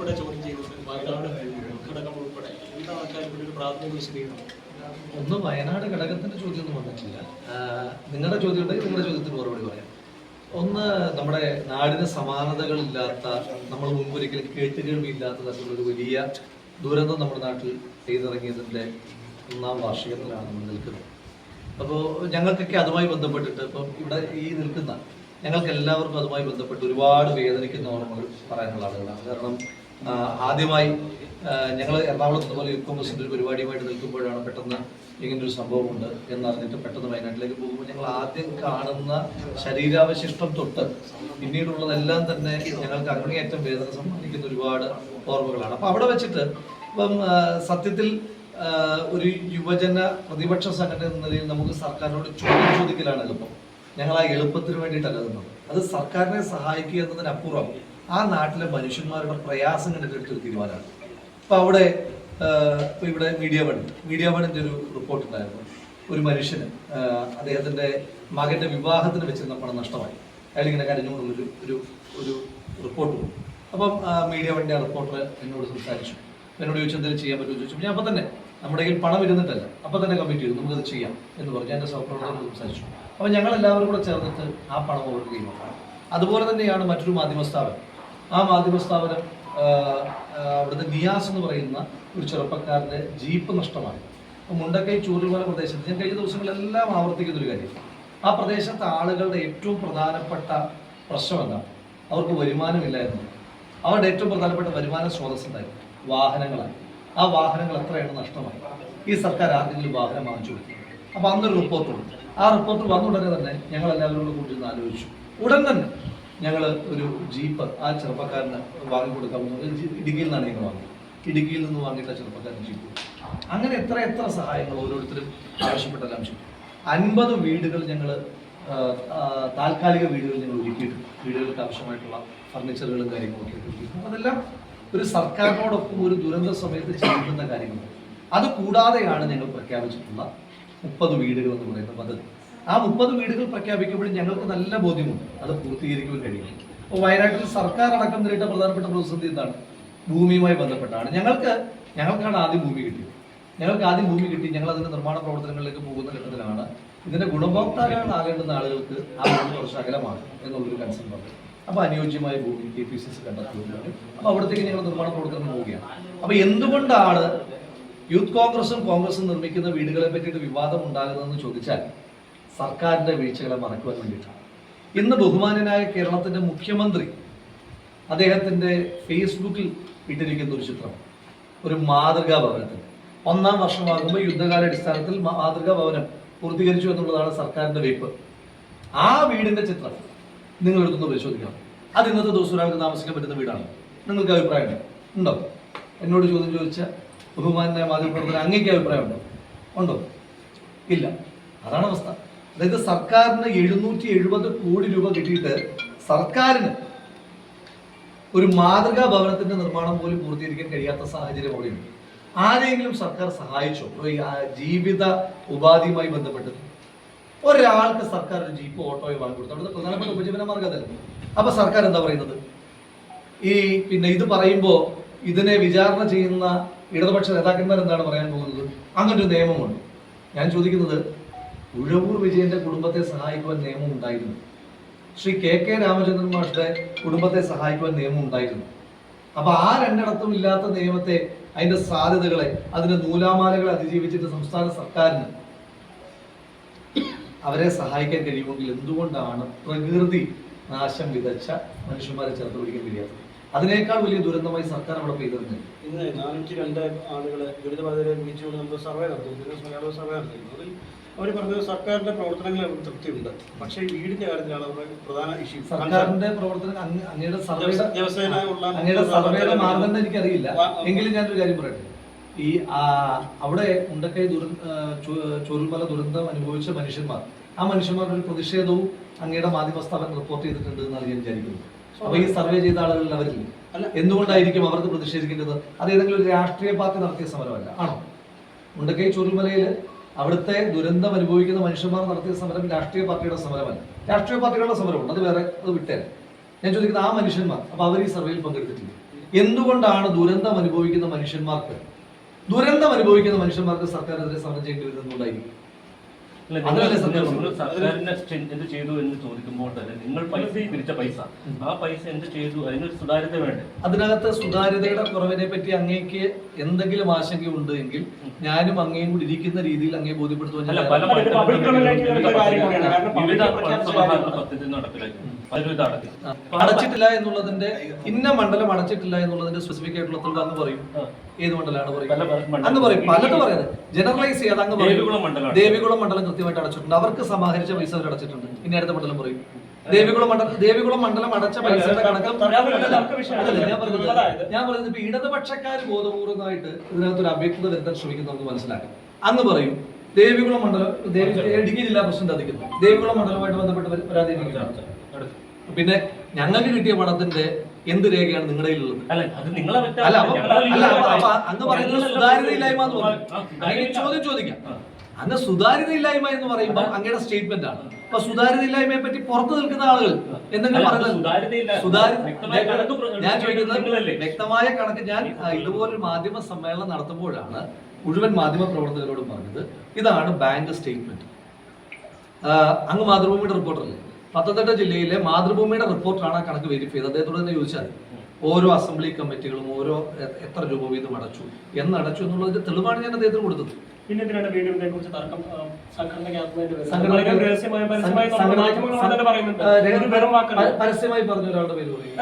ഉൾപ്പെടെ ചോദ്യം അക്കാര്യത്തിൽ ഒരു ഒന്ന് വയനാട് ഘടകത്തിന്റെ ചോദ്യമൊന്നും വന്നിട്ടില്ല. നിങ്ങളുടെ ചോദ്യം ഉണ്ടെങ്കിൽ നിങ്ങളുടെ ചോദ്യത്തിന് മറുപടി പറയാം. ഒന്ന് നമ്മുടെ നാടിന് സമാനതകളില്ലാത്ത നമ്മൾ മുൻപൊരിക്കലും കേട്ടുകേൾവിയില്ലാത്ത ഒരു വലിയ ദുരന്തം നമ്മുടെ നാട്ടിൽ ചെയ്തിറങ്ങിയതിന്റെ ഒന്നാം വാർഷികത്തിലാണ് നമ്മൾ നിൽക്കുന്നത്. അപ്പോൾ ഞങ്ങൾക്കൊക്കെ അതുമായി ബന്ധപ്പെട്ടിട്ട് ഇപ്പം ഇവിടെ ഈ നിൽക്കുന്ന ഞങ്ങൾക്ക് എല്ലാവർക്കും അതുമായി ബന്ധപ്പെട്ട് ഒരുപാട് വേദനിക്കുന്ന ഓർമ്മകൾ പറയാനുള്ള ആളുകളാണ്. കാരണം ആദ്യമായി ഞങ്ങൾ എറണാകുളത്ത് ഇതുപോലെ യൂത്ത് മുസ്ലിം ഒരു പരിപാടിയുമായിട്ട് നിൽക്കുമ്പോഴാണ് പെട്ടെന്ന് ഇങ്ങനെ ഇങ്ങനൊരു സംഭവമുണ്ട് എന്നറിഞ്ഞിട്ട് പെട്ടെന്ന് വയനാട്ടിലേക്ക് പോകുമ്പോൾ ഞങ്ങൾ ആദ്യം കാണുന്ന ശരീരാവശിഷ്ടം തൊട്ട് പിന്നീടുള്ളതെല്ലാം തന്നെ ഞങ്ങൾക്ക് അങ്ങേയറ്റം വേദന സമ്മാനിക്കുന്ന ഒരുപാട് ഓർമ്മകളാണ്. അപ്പോൾ അവിടെ വെച്ചിട്ട് ഇപ്പം സത്യത്തിൽ ഒരു യുവജന പ്രതിപക്ഷ സംഘടന എന്ന നിലയിൽ നമുക്ക് സർക്കാരിനോട് ചോദ്യം ചോദിക്കലാണ് എളുപ്പം. ഞങ്ങൾ ആ എളുപ്പത്തിന് വേണ്ടിയിട്ടല്ല തന്നത് അത് സർക്കാരിനെ സഹായിക്കുക എന്നതിനപ്പുറം ആ നാട്ടിലെ മനുഷ്യന്മാരുടെ പ്രയാസം കണ്ടിട്ടെടുത്തൊരു തീരുമാനമാണ്. അപ്പൊ അവിടെ ഇവിടെ മീഡിയ വൺ മീഡിയ വണിന്റെ ഒരു റിപ്പോർട്ട് ഉണ്ടായിരുന്നു. ഒരു മനുഷ്യന് അദ്ദേഹത്തിന്റെ മകന്റെ വിവാഹത്തിന് വെച്ചിരുന്ന പണം നഷ്ടമായി. അയാൾ ഇങ്ങനെ കരഞ്ഞുകൊണ്ടുള്ളൊരു ഒരു ഒരു റിപ്പോർട്ട് കൊടുത്തു അപ്പം മീഡിയ മീഡിയ വണ്ണിന്റെ റിപ്പോർട്ടർ എന്നോട് സംസാരിച്ചു. എന്നോട് ചോദിച്ചു എന്തെങ്കിലും ചെയ്യാൻ പറ്റുമോ? ചോദിച്ചു ഞാൻ അപ്പം തന്നെ നമ്മുടെ കയ്യിൽ പണം ഇരുന്നിട്ടല്ല അപ്പം തന്നെ കമ്മിറ്റ് ചെയ്തു നമുക്കത് ചെയ്യാം എന്ന് പറഞ്ഞ് എന്റെ സഹപ്രവർത്തകരോട് സംസാരിച്ചു. അപ്പം ഞങ്ങൾ എല്ലാവരും കൂടെ ചേർന്നിട്ട് ആ പണം അവർക്ക് അതുപോലെ തന്നെയാണ് മറ്റൊരു മാധ്യമ സ്ഥാപനം. ആ മാധ്യമ സ്ഥാപനം അവിടുത്തെ നിയാസ് എന്ന് പറയുന്ന ഒരു ചെറുപ്പക്കാരന്റെ ജീപ്പ് നഷ്ടമായി. അപ്പോൾ മുണ്ടക്കൈ ചൂരൽമല പ്രദേശത്ത് ഞാൻ കഴിഞ്ഞ ദിവസങ്ങളെല്ലാം ആവർത്തിക്കുന്ന ഒരു കാര്യം. ആ പ്രദേശത്തെ ആളുകളുടെ ഏറ്റവും പ്രധാനപ്പെട്ട പ്രശ്നം എന്താണ്? അവർക്ക് വരുമാനമില്ലായിരുന്നു. അവരുടെ ഏറ്റവും പ്രധാനപ്പെട്ട വരുമാന സ്രോതസ് ഉണ്ടായിരുന്നു വാഹനങ്ങളാണ്. ആ വാഹനങ്ങൾ എത്രയാണ് നഷ്ടമായി? ഈ സർക്കാർ ആർക്കെങ്കിലും വാഹനം വാങ്ങിച്ചു കൊടുത്തു. അപ്പോൾ അന്നൊരു റിപ്പോർട്ടുണ്ട്. ആ റിപ്പോർട്ട് വന്ന ഉടനെ തന്നെ ഞങ്ങൾ എല്ലാവരും കൂടി ആലോചിച്ചു. ഉടൻ തന്നെ ഞങ്ങൾ ഒരു ജീപ്പ് ആ ചെറുപ്പക്കാരന് വാങ്ങി കൊടുക്കാമെന്ന് ഇടുക്കിയിൽ നിന്നാണ് ഞങ്ങൾ വാങ്ങി ഇടുക്കിയിൽ നിന്ന് വാങ്ങിയിട്ട് ചെറുപ്പക്കാരൻ ജീപ്പ് അങ്ങനെ എത്ര എത്ര സഹായങ്ങൾ ഓരോരുത്തരും ആവശ്യപ്പെട്ടെല്ലാം ചെയ്തു. അൻപത് വീടുകൾ ഞങ്ങൾ താൽക്കാലിക വീടുകൾ ഞങ്ങൾ ഒരുക്കിയിട്ടുണ്ട്. വീടുകൾക്ക് ആവശ്യമായിട്ടുള്ള ഫർണിച്ചറുകളും കാര്യങ്ങളൊക്കെ ഒരുക്കിയിട്ടുണ്ട്. അതെല്ലാം ഒരു സർക്കാരിനോടൊപ്പം ഒരു ദുരന്ത സമയത്ത് ചെയ്യുന്ന കാര്യങ്ങൾ അത് കൂടാതെയാണ് ഞങ്ങൾ പ്രഖ്യാപിച്ചിട്ടുള്ള മുപ്പത് വീടുകൾ എന്ന് പറയുന്ന പദ്ധതി ആ മുപ്പത് വീടുകൾ പ്രഖ്യാപിക്കുമ്പോഴും ഞങ്ങൾക്ക് നല്ല ബോധ്യമുണ്ട്. അത് പൂർത്തീകരിക്കുവാൻ കഴിയും. അപ്പോൾ വയനാട്ടിൽ സർക്കാർ അടക്കം നേരിട്ട പ്രധാനപ്പെട്ട പ്രതിസന്ധി എന്താണ്? ഭൂമിയുമായി ബന്ധപ്പെട്ടാണ്. ഞങ്ങൾക്ക് ഞങ്ങൾക്കാണ് ആദ്യം ഭൂമി കിട്ടിയത്. ഞങ്ങൾക്ക് ആദ്യം ഭൂമി കിട്ടി ഞങ്ങൾ അതിന്റെ നിർമ്മാണ പ്രവർത്തനങ്ങളിലേക്ക് പോകുന്ന ഘട്ടത്തിലാണ് ഇതിന്റെ ഗുണഭോക്താക്കളാകേണ്ടുന്ന ആളുകൾക്ക് ആ ഭൂമി കുറച്ച് അകലമാണ് എന്നുള്ളൊരു കൺസേൺ പറഞ്ഞു അപ്പോൾ അനുയോജ്യമായ ഭൂമി കെ പി സി സി കണ്ടെത്തുകയാണ്. അപ്പോൾ അവിടത്തേക്ക് ഞങ്ങൾ നിർമ്മാണ പ്രവർത്തനം പോവുകയാണ്. അപ്പോൾ എന്തുകൊണ്ടാണ് യൂത്ത് കോൺഗ്രസും കോൺഗ്രസും നിർമ്മിക്കുന്ന വീടുകളെ പറ്റിയിട്ട് വിവാദം ഉണ്ടാകുന്നതെന്ന് ചോദിച്ചാൽ സർക്കാരിന്റെ വീഴ്ചകളെ മറക്കുവാൻ വേണ്ടിയിട്ടാണ്. ഇന്ന് ബഹുമാനനായ കേരളത്തിന്റെ മുഖ്യമന്ത്രി അദ്ദേഹത്തിന്റെ ഫേസ്ബുക്കിൽ ഇട്ടിരിക്കുന്ന ഒരു ചിത്രം ഒരു മാതൃകാ ഭവനത്തിൽ. ഒന്നാം വർഷമാകുമ്പോൾ യുദ്ധകാലാടിസ്ഥാനത്തിൽ മാതൃകാ ഭവനം പൂർത്തീകരിച്ചു എന്നുള്ളതാണ് സർക്കാരിന്റെ വെയ്പ്പ്. ആ വീടിന്റെ ചിത്രം നിങ്ങൾ എടുത്തൊന്ന് പരിശോധിക്കണം അത് ഇന്നത്തെ ദിവസം ഒരാൾക്ക് താമസിക്കാൻ പറ്റുന്ന വീടാണ്. നിങ്ങൾക്ക് അഭിപ്രായമുണ്ടോ? ഉണ്ടോ? എന്നോട് ചോദ്യം ചോദിച്ച ബഹുമാനായ മാധ്യമപ്രവർത്തകർ അങ്ങേക്ക് അഭിപ്രായമുണ്ടോ? ഉണ്ടോ? ഇല്ല. അതാണ് അവസ്ഥ. അതായത് സർക്കാരിന് എഴുന്നൂറ്റി എഴുപത് കോടി രൂപ കിട്ടിയിട്ട് സർക്കാരിന് ഒരു മാതൃകാ ഭവനത്തിന്റെ നിർമ്മാണം പോലും പൂർത്തീകരിക്കാൻ കഴിയാത്ത സാഹചര്യം അവിടെയുണ്ട് ആരെങ്കിലും സർക്കാർ സഹായിച്ചോ? ജീവിത ഉപാധിയുമായി ബന്ധപ്പെട്ട് ഒരാൾക്ക് സർക്കാർ ഒരു ജീപ്പ് ഓട്ടോയോ വാങ്ങിക്കൊടുത്തു. അവിടുത്തെ പ്രധാനപ്പെട്ട ഉപജീവന മാർഗം അതല്ലേ. അപ്പൊ സർക്കാർ എന്താ പറയുന്നത്? ഈ പിന്നെ ഇത് പറയുമ്പോൾ ഇതിനെ വിചാരണ ചെയ്യുന്ന ഇടതുപക്ഷ നേതാക്കന്മാർ എന്താണ് പറയാൻ പോകുന്നത്? അങ്ങനൊരു നിയമമുണ്ട്. ഞാൻ ചോദിക്കുന്നത് ഉഴവൂർ വിജയന്റെ കുടുംബത്തെ സഹായിക്കുവാൻ നിയമം ഉണ്ടായിരുന്നു. ശ്രീ കെ കെ രാമചന്ദ്രൻ മാഷിന്റെ കുടുംബത്തെ സഹായിക്കുവാൻ നിയമം ഉണ്ടായിരുന്നു. അപ്പൊ ആ രണ്ടിടത്തും ഇല്ലാത്ത നിയമത്തെ അതിന്റെ സാധ്യതകളെ അതിന്റെ നൂലാമാലകളെ അതിജീവിച്ചിട്ട് സംസ്ഥാന സർക്കാരിന് അവരെ സഹായിക്കാൻ കഴിയുമെങ്കിൽ എന്തുകൊണ്ടാണ് പ്രകൃതി നാശം വിതച്ച മനുഷ്യന്മാരെ ചേർത്ത് പിടിക്കാൻ കഴിയാത്തത്? അതിനേക്കാൾ വലിയ ദുരന്തമായി സർക്കാർ അവിടെ പെയ്തിരുന്നില്ല ഇന്ന് നാനൂറ്റി രണ്ട് ആളുകളെ ദുരിതബാധിതരെ വിളിച്ചുകൊണ്ട് നമ്മൾ സർവേ നടത്തും. സർവേ നടത്തുന്നു അവർ പറഞ്ഞത് സർക്കാരിന്റെ പ്രവർത്തനങ്ങളിൽ അവർക്ക് തൃപ്തിയുണ്ട്. പക്ഷേ വീടിന്റെ കാര്യത്തിലാണ് അവരുടെ പ്രധാന ഇഷ്യൂ. സർക്കാരിന്റെ പ്രവർത്തനം അങ്ങയുടെ സർവേയുടെ അങ്ങയുടെ സർവേയുടെ മാനദണ്ഡം എനിക്കറിയില്ല. എങ്കിലും ഞാനൊരു കാര്യം പറയട്ടെ. ഈ ആ, അവിടെ ഉണ്ടക്കൈ ദുര ആ, ദുരന്തം അനുഭവിച്ച മനുഷ്യന്മാർ. ആ മനുഷ്യന്മാരുടെ ഒരു പ്രതിഷേധവും അങ്ങയുടെ മാധ്യമ സ്ഥാപനം റിപ്പോർട്ട് ചെയ്തിട്ടുണ്ട് എന്നാണ് ഞാൻ വിചാരിക്കുന്നത് അപ്പൊ ഈ സർവേ ചെയ്ത ആളുകളിൽ അവരില്ല. എന്തുകൊണ്ടായിരിക്കും അവർക്ക് പ്രതിഷേധിക്കേണ്ടത്? അത് ഏതെങ്കിലും ഒരു രാഷ്ട്രീയ പാർട്ടി നടത്തിയ സമരമല്ല. ആണോ? ഉണ്ടക്കൈ ചുരുൾമലയിൽ അവിടുത്തെ ദുരന്തം അനുഭവിക്കുന്ന മനുഷ്യന്മാർ നടത്തിയ സമരം രാഷ്ട്രീയ പാർട്ടിയുടെ സമരമല്ല. രാഷ്ട്രീയ പാർട്ടികളുടെ സമരമുണ്ട്. അത് വേറെ അത് വിട്ടേ ഞാൻ ചോദിക്കുന്നത് ആ മനുഷ്യന്മാർ അപ്പൊ അവർ ഈ സർവേയിൽ പങ്കെടുത്തിട്ടില്ല? എന്തുകൊണ്ടാണ് ദുരന്തം അനുഭവിക്കുന്ന മനുഷ്യന്മാർക്ക് ദുരന്തം അനുഭവിക്കുന്ന മനുഷ്യന്മാർക്ക് സർക്കാരിനെതിരെ സമരം ചെയ്യേണ്ടി വരുന്നുണ്ടായിരിക്കും അതല്ലേ? നിങ്ങൾ എന്ത് ചെയ്തു എന്ന് ചോദിക്കുമ്പോൾ തന്നെ നിങ്ങൾ പൈസ പിരിച്ച പൈസ. ആ പൈസ എന്ത് ചെയ്തു? അതിനൊരു സുതാര്യത വേണ്ടേ? അതിനകത്ത് സുതാര്യതയുടെ കുറവിനെ പറ്റി അങ്ങേക്ക് എന്തെങ്കിലും ആശങ്ക ഉണ്ട് എങ്കിൽ ഞാനും അങ്ങേയും കൂടി ഇരിക്കുന്ന രീതിയിൽ അങ്ങേ ബോധ്യപ്പെടുത്തുവാൻ വിവിധ പദ്ധതി നടപ്പിലാക്കി. അതിലും ഇതാണ് അടച്ചിട്ടില്ല എന്നുള്ളതിന്റെ ഇന്ന മണ്ഡലം അടച്ചിട്ടില്ല എന്നുള്ളതിന്റെ സ്പെസിഫിക് ആയിട്ടുള്ള അന്ന് പറയും. ഏത് മണ്ഡലമാണ് മണ്ഡലം. അങ്ങ് പറയും. പലത് പറയുന്നത് ജനറലൈസ് ചെയ്യാതെ അങ്ങ് പറയും. ദേവികുളം മണ്ഡലം കൃത്യമായിട്ട് അടച്ചിട്ടുണ്ട്. അവർക്ക് സമാഹരിച്ച പൈസ അവർ അടച്ചിട്ടുണ്ട്. ഇനി അടുത്ത മണ്ഡലം പറയും. ദേവികുളം മണ്ഡലം ദേവികുളം മണ്ഡലം അടച്ച പൈസയുടെ കണക്ക്. അതല്ല, ഞാൻ പറയുന്നത് ഇപ്പൊ ഇടതുപക്ഷക്കാർ ബോധപൂർവമായിട്ട് ഇതിനകത്ത് ഒരു അവ്യക്തത വരുത്താൻ ശ്രമിക്കുന്നത് മനസ്സിലാക്കാം. അന്ന് പറയും ദേവികുളം മണ്ഡലം ഇടുക്കി ജില്ലാ പ്രസിഡന്റ് അധികം ദേവികുളം മണ്ഡലവുമായിട്ട് ബന്ധപ്പെട്ട് പരാ- പരാതി. പിന്നെ ഞങ്ങൾക്ക് കിട്ടിയ പണത്തിന്റെ എന്ത് രേഖയാണ് നിങ്ങളുടെ കയ്യിലുള്ളത്? അല്ല അപ്പൊ അപ്പൊ പറയുന്നത് സുതാര്യതയില്ലായ്മ എന്ന് പറയും ചോദ്യം ചോദിക്കാം. അന്ന് സുതാര്യതയില്ലായ്മ എന്ന് പറയുമ്പോൾ അങ്ങയുടെ സ്റ്റേറ്റ്മെന്റ് ആണ്. അപ്പൊ സുതാര്യതയില്ലായ്മയെ പറ്റി പുറത്തു നിൽക്കുന്ന ആളുകൾ എന്തെങ്കിലും പറഞ്ഞത് ഞാൻ ചോദിക്കുന്നത്? വ്യക്തമായ കണക്ക് ഞാൻ ഇതുപോലൊരു മാധ്യമ സമ്മേളനം നടത്തുമ്പോഴാണ് മുഴുവൻ മാധ്യമ പ്രവർത്തകരോടും പറഞ്ഞത്. ഇതാണ് ബാങ്ക് സ്റ്റേറ്റ്മെന്റ് അങ്ങ് മാതൃഭൂമിയുടെ റിപ്പോർട്ടറല്ലേ പത്തനംതിട്ട ജില്ലയിലെ മാതൃഭൂമിയുടെ റിപ്പോർട്ടാണ് ആ കണക്ക് വെരിഫൈ ചെയ്ത് അദ്ദേഹത്തോട് തന്നെ ചോദിച്ചാൽ ഓരോ അസംബ്ലി കമ്മിറ്റികളും ഓരോ എത്ര രൂപ വീതം അടച്ചു എന്നടച്ചു എന്നുള്ളതിന്റെ തെളിവാണ് ഞാൻ അദ്ദേഹത്തിന് കൊടുത്തത് പിന്നെ എന്തിനാണ് വീണ്ടും ഇതേക്കുറിച്ച് തർക്കം പരസ്യമായി പറഞ്ഞ ഒരാളുടെ പേര് പറയും